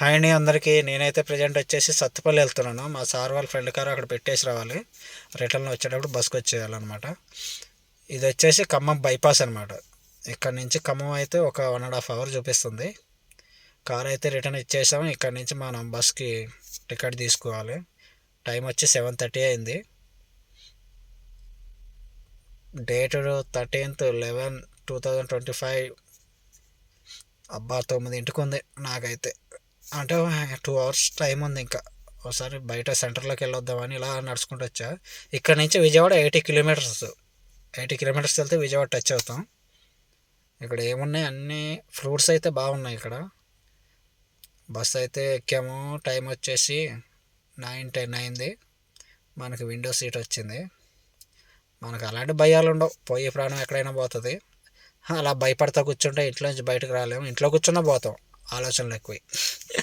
Hi అండి అందరికీ. నేనైతే ప్రజెంట్ వచ్చేసి సత్తుపల్లి వెళ్తున్నాను. మా సార్ వాళ్ళ ఫ్రెండ్ కారు అక్కడ పెట్టేసి రావాలి. రిటర్న్ వచ్చేటప్పుడు బస్కి వచ్చేయాలన్నమాట. ఇది వచ్చేసి ఖమ్మం బైపాస్ అనమాట ఇక్కడ నుంచి ఖమ్మం అయితే ఒక వన్ అండ్ హాఫ్ అవర్ చూపిస్తుంది. కార్ అయితే రిటర్న్ ఇచ్చేసాం ఇక్కడ నుంచి మనం బస్కి టికెట్ తీసుకోవాలి. టైం వచ్చి సెవెన్ థర్టీ అయింది. Date thirteenth eleven two thousand twenty five. అబ్బా తొమ్మిదింటికి ఉంది నాకైతే. అంటే టూ అవర్స్ టైం ఉంది ఇంకా. ఒకసారి బయట సెంటర్లోకి వెళ్ళొద్దామని ఇలా నడుచుకుంటూ వచ్చా. ఇక్కడ నుంచి Vijayawada eighty kilometres eighty kilometres వెళ్తే విజయవాడ టచ్ అవుతాం. ఇక్కడ ఏమున్నాయి? అన్నీ ఫ్రూట్స్ అయితే బాగున్నాయి ఇక్కడ. బస్ అయితే ఎక్కాము. టైం వచ్చేసి నైన్ టెన్ అయింది. మనకి విండో సీట్ వచ్చింది. మనకు అలాంటి భయాలు ఉండవు. పోయే ప్రాణం ఎక్కడైనా పోతుంది. అలా భయపడతా కూర్చుంటే ఇంట్లో నుంచి బయటకు రాలేము. ఇంట్లో కూర్చున్నా పోతాం. ఆలోచనలు ఎక్కువ.